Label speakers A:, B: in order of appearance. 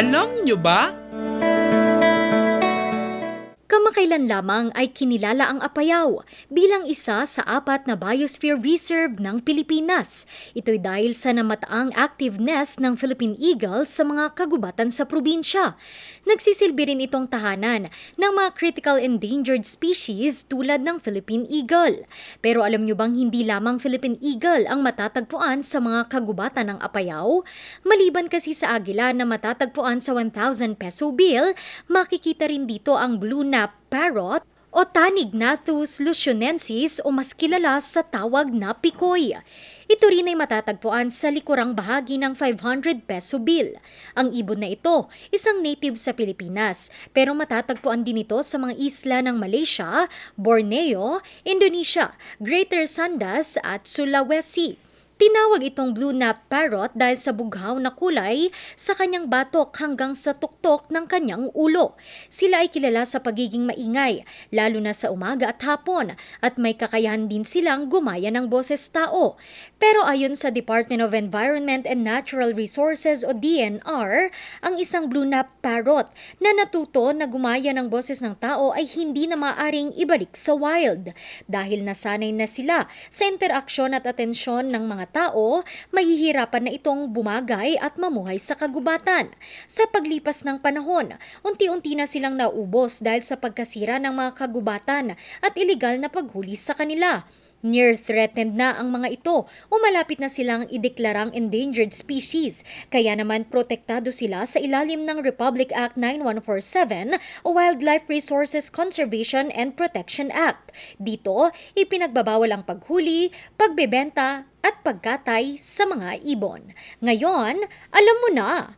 A: Alam nyo ba?
B: Kamakailan lamang ay kinilala ang Apayao bilang isa sa apat na biosphere reserve ng Pilipinas. Ito'y dahil sa namataang active nest ng Philippine Eagle sa mga kagubatan sa probinsya. Nagsisilbi rin itong tahanan ng mga critical endangered species tulad ng Philippine Eagle. Pero alam nyo bang hindi lamang Philippine Eagle ang matatagpuan sa mga kagubatan ng Apayao? Maliban kasi sa agila na matatagpuan sa 1,000 peso bill, makikita rin dito ang blue nap parrot o Tanignathus lucionensis o mas kilala sa tawag na pikoy. Ito rin ay matatagpuan sa likurang bahagi ng 500 peso bill. Ang ibon na ito, isang native sa Pilipinas, pero matatagpuan din ito sa mga isla ng Malaysia, Borneo, Indonesia, Greater Sandas at Sulawesi. Tinawag itong blue nap parrot dahil sa bughaw na kulay sa kanyang batok hanggang sa tuktok ng kanyang ulo. Sila ay kilala sa pagiging maingay, lalo na sa umaga at hapon, at may kakayahan din silang gumaya ng boses tao. Pero ayon sa Department of Environment and Natural Resources o DNR, ang isang blue nap parrot na natuto na gumaya ng boses ng tao ay hindi na maaring ibalik sa wild. Dahil nasanay na sila sa interaksyon at atensyon ng mga tao, mahihirapan na itong bumagay at mamuhay sa kagubatan. Sa paglipas ng panahon, unti-unti na silang naubos dahil sa pagkasira ng mga kagubatan at ilegal na paghuli sa kanila. Near threatened na ang mga ito o malapit na silang ideklarang endangered species. Kaya naman protektado sila sa ilalim ng Republic Act 9147 o Wildlife Resources Conservation and Protection Act. Dito, ipinagbabawal ang paghuli, pagbebenta at pagkatay sa mga ibon. Ngayon, alam mo na!